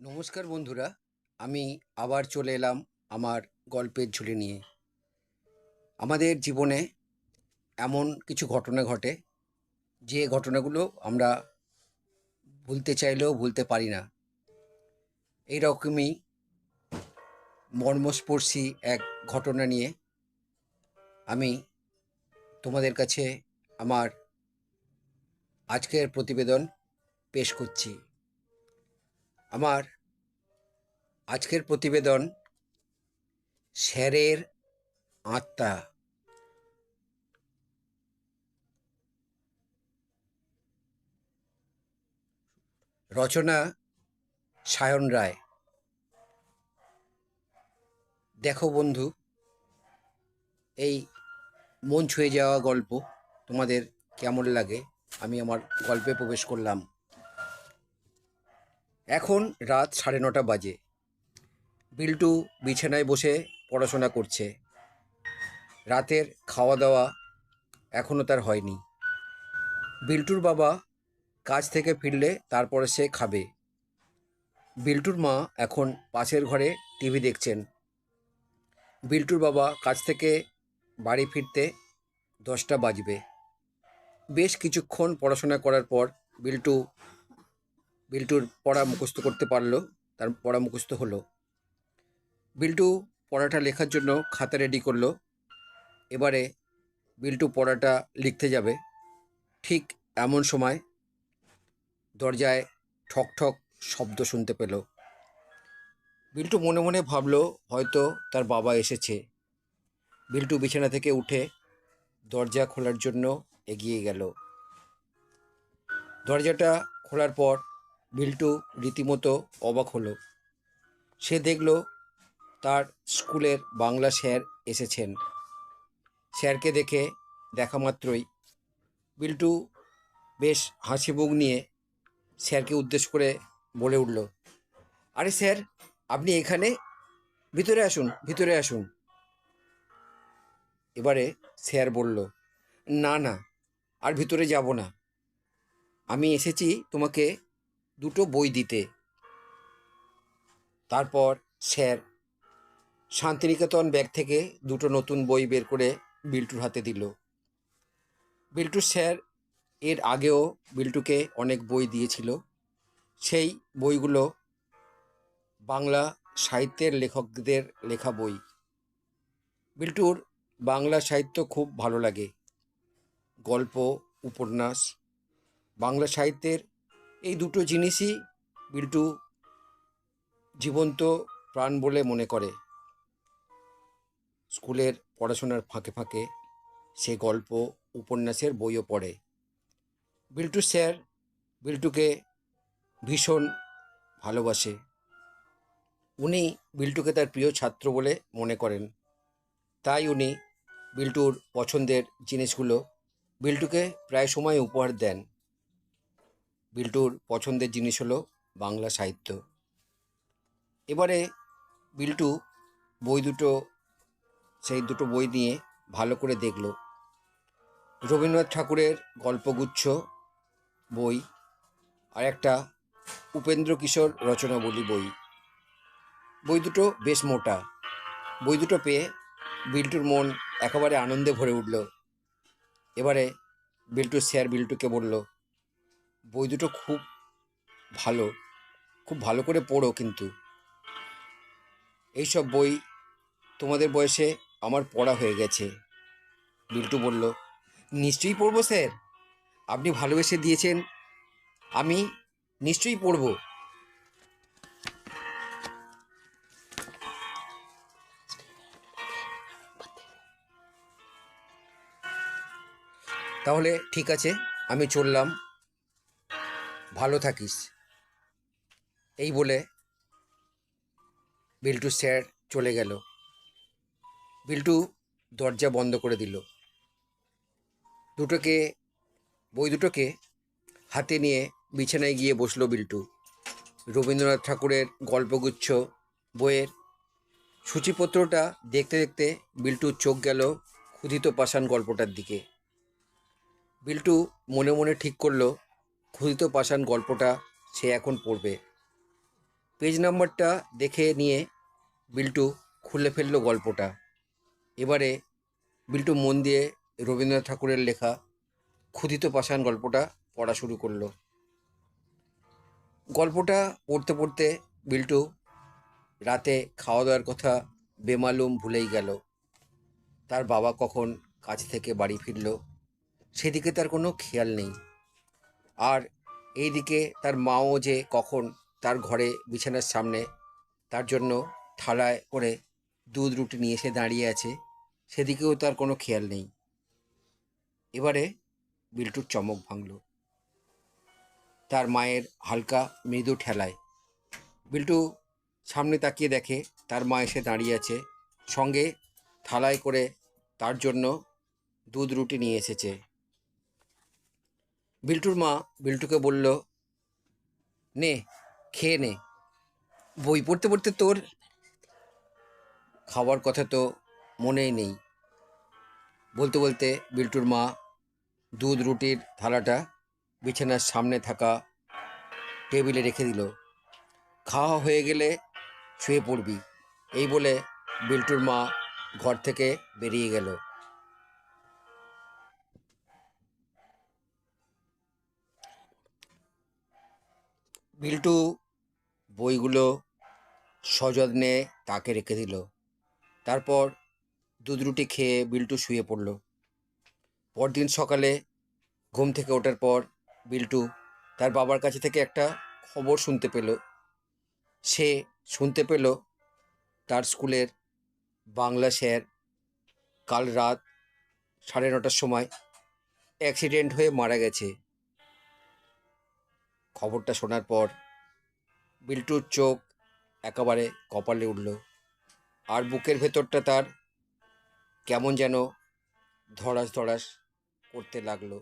নমস্কার বন্ধুরা, আমি আবার চলে এলাম আমার গল্পের ঝুলি নিয়ে। আমাদের জীবনে এমন কিছু ঘটনা ঘটে, যে ঘটনাগুলো আমরা ভুলতে চাইলেও ভুলতে পারি না। এই রকমই মর্মস্পর্শী এক ঘটনা নিয়ে আমি তোমাদের কাছে আমার আজকের প্রতিবেদন পেশ করছি। আমার আজকের প্রতিবেদন স্যারের আত্মা। রচনা সায়ন রায়। দেখো বন্ধু, এই মন ছুঁয়ে যাওয়া গল্প তোমাদের কেমন লাগে? আমি আমার গল্পে প্রবেশ করলাম। এখন রাত সাড়ে নটা বাজে। বিল্টু বিছানায় বসে পড়াশোনা করছে। রাতের খাওয়া দাওয়া এখনও তার হয়নি। বিল্টুর বাবা কাজ থেকে ফিরলে তারপরে সে খাবে। বিল্টুর মা এখন পাশের ঘরে টিভি দেখছেন। বিল্টুর বাবা কাজ থেকে বাড়ি ফিরতে দশটা বাজবে। বেশ কিছুক্ষণ পড়াশোনা করার পর বিল্টু বিল্টুর পড়া মুখস্থ করতে পারল, তার পড়া মুখস্থ হলো। বিল্টু পড়াটা লেখার জন্য খাতা রেডি করল। এবারে বিল্টু পড়াটা লিখতে যাবে। ঠিক এমন সময় দরজায় ঠক ঠক শব্দ শুনতে পেল। বিল্টু মনে মনে ভাবলো, হয়তো তার বাবা এসেছে। বিল্টু বিছানা থেকে উঠে দরজা খোলার জন্য এগিয়ে গেল। দরজাটা খোলার পর বিল্টু রীতিমতো অবাক হলো। সে দেখল তার স্কুলের বাংলা স্যার এসেছেন। স্যারকে দেখে দেখা মাত্রই। বিল্টু বেশ হাসি মুখ নিয়ে স্যারকে উদ্দেশ্য করে বলে উঠল, আরে স্যার, আপনি এখানে? ভিতরে আসুন ভিতরে আসুন। এবারে স্যার বলল, না না, আর ভিতরে যাব না। আমি এসেছি তোমাকে দুটো বই দিতে। তারপর স্যার শান্তিনিকেতন ব্যাগ থেকে দুটো নতুন বই বের করে বিল্টুর হাতে দিল। বিল্টু স্যার এর আগেও বিল্টুকে অনেক বই দিয়েছিল। সেই বইগুলো বাংলা সাহিত্যের লেখকদের লেখা বই। বিল্টুর বাংলা সাহিত্য খুব ভালো লাগে। গল্প, উপন্যাস, বাংলা সাহিত্যের এই দুটো জিনিসই বিল্টু জীবন্ত প্রাণ বলে মনে করে। স্কুলের পড়াশোনার ফাঁকে ফাঁকে সে গল্প, উপন্যাসের বইও পড়ে। বিল্টু স্যার বিল্টুকে ভীষণ ভালোবাসে। উনি বিল্টুকে তার প্রিয় ছাত্র বলে মনে করেন। তাই উনি বিল্টুর পছন্দের জিনিসগুলো বিল্টুকে প্রায় সময় উপহার দেন। বিল্টুর পছন্দের জিনিস হলো বাংলা সাহিত্য। এবারে বিল্টু বই দুটো, সেই দুটো বই নিয়ে ভালো করে দেখল। রবীন্দ্রনাথ ঠাকুরের গল্পগুচ্ছ বই আর একটা উপেন্দ্র কিশোর রচনাবলী বই। বই দুটো বেশ মোটা। বই দুটো পেয়ে বিল্টুর মন একেবারে আনন্দে ভরে উঠল। এবারে বিল্টুর স্যার বিল্টুকে বলল বই দুটো খুব ভালো খুব ভালো করে পড়ো কিন্তু। এইসব বই তোমাদের বয়সে আমার পড়া হয়ে গেছে, বিল্টু বলল। নিশ্চয়ই পড়ব স্যার, আপনি ভালোবেসে দিয়েছেন, আমি নিশ্চয়ই পড়ব। তাহলে ঠিক আছে, আমি চললাম। ভালো থাকিস। এই বলে বিল্টু স্যার চলে গেল। বিল্টু দরজা বন্ধ করে দিল। দুটোকে, বই দুটোকে হাতে নিয়ে বিছানায় গিয়ে বসল বিল্টু। রবীন্দ্রনাথ ঠাকুরের গল্পগুচ্ছ বইয়ের সূচিপত্রটা দেখতে দেখতে বিল্টুর চোখ গেল ক্ষুধিত পাষাণ গল্পটার দিকে। বিল্টু মনে মনে ঠিক করল ক্ষুদিত পাষাণ গল্পটা সে এখন পড়বে। পেজ নাম্বারটা দেখে নিয়ে বিল্টু খুলে ফেলল গল্পটা। এবারে বিল্টু মন দিয়ে রবীন্দ্রনাথ ঠাকুরের লেখা ক্ষুদিত পাষাণ গল্পটা পড়া শুরু করল। গল্পটা পড়তে পড়তে বিল্টু রাতে খাওয়া দাওয়ার কথা বেমালুম ভুলেই গেল। তার বাবা কখন কাজ থেকে বাড়ি ফিরল, সেদিকে তার কোনো খেয়াল নেই। আর এইদিকে তার মাও যে কখন তার ঘরে বিছানার সামনে, তার জন্য থালায় করে দুধ রুটি নিয়ে এসে দাঁড়িয়ে আছে, সেদিকেও তার কোনো খেয়াল নেই। এবারে বিল্টুর চমক ভাঙল। তার মায়ের হালকা মৃদু ঠেলায়। বিল্টু সামনে তাকিয়ে দেখে, তার মা এসে দাঁড়িয়ে আছে, সঙ্গে থালায় করে তার জন্য দুধ রুটি নিয়ে এসেছে। বিল্টুর মা বিল্টুকে বলল, নে, খেয়ে নে। বই পড়তে পড়তে তোর খাওয়ার কথা তো মনেই নেই। বলতে বলতে বিল্টুর মা দুধ, রুটির থালাটা বিছানার সামনে থাকা টেবিলে রেখে দিল। খাওয়া হয়ে গেলে শুয়ে পড়বি, এই বলে বিল্টুর মা ঘর থেকে বেরিয়ে গেল। বিল্টু বইগুলো সযত্নে তাকে রেখে দিল। তারপর দুধ রুটি খেয়ে বিল্টু শুয়ে পড়ল। পরদিন সকালে ঘুম থেকে ওঠার পর বিল্টু তার বাবার কাছে থেকে একটা খবর শুনতে পেল। সে শুনতে পেল তার স্কুলের বাংলা স্যার কাল রাত সাড়ে নটার সময় অ্যাক্সিডেন্ট হয়ে মারা গেছে। খবরটা শোনার পর বিল্টুর চোখ একেবারে কপালে উঠল আর বুকের ভেতরটা তার কেমন যেন ধড়াস ধড়াস করতে লাগল।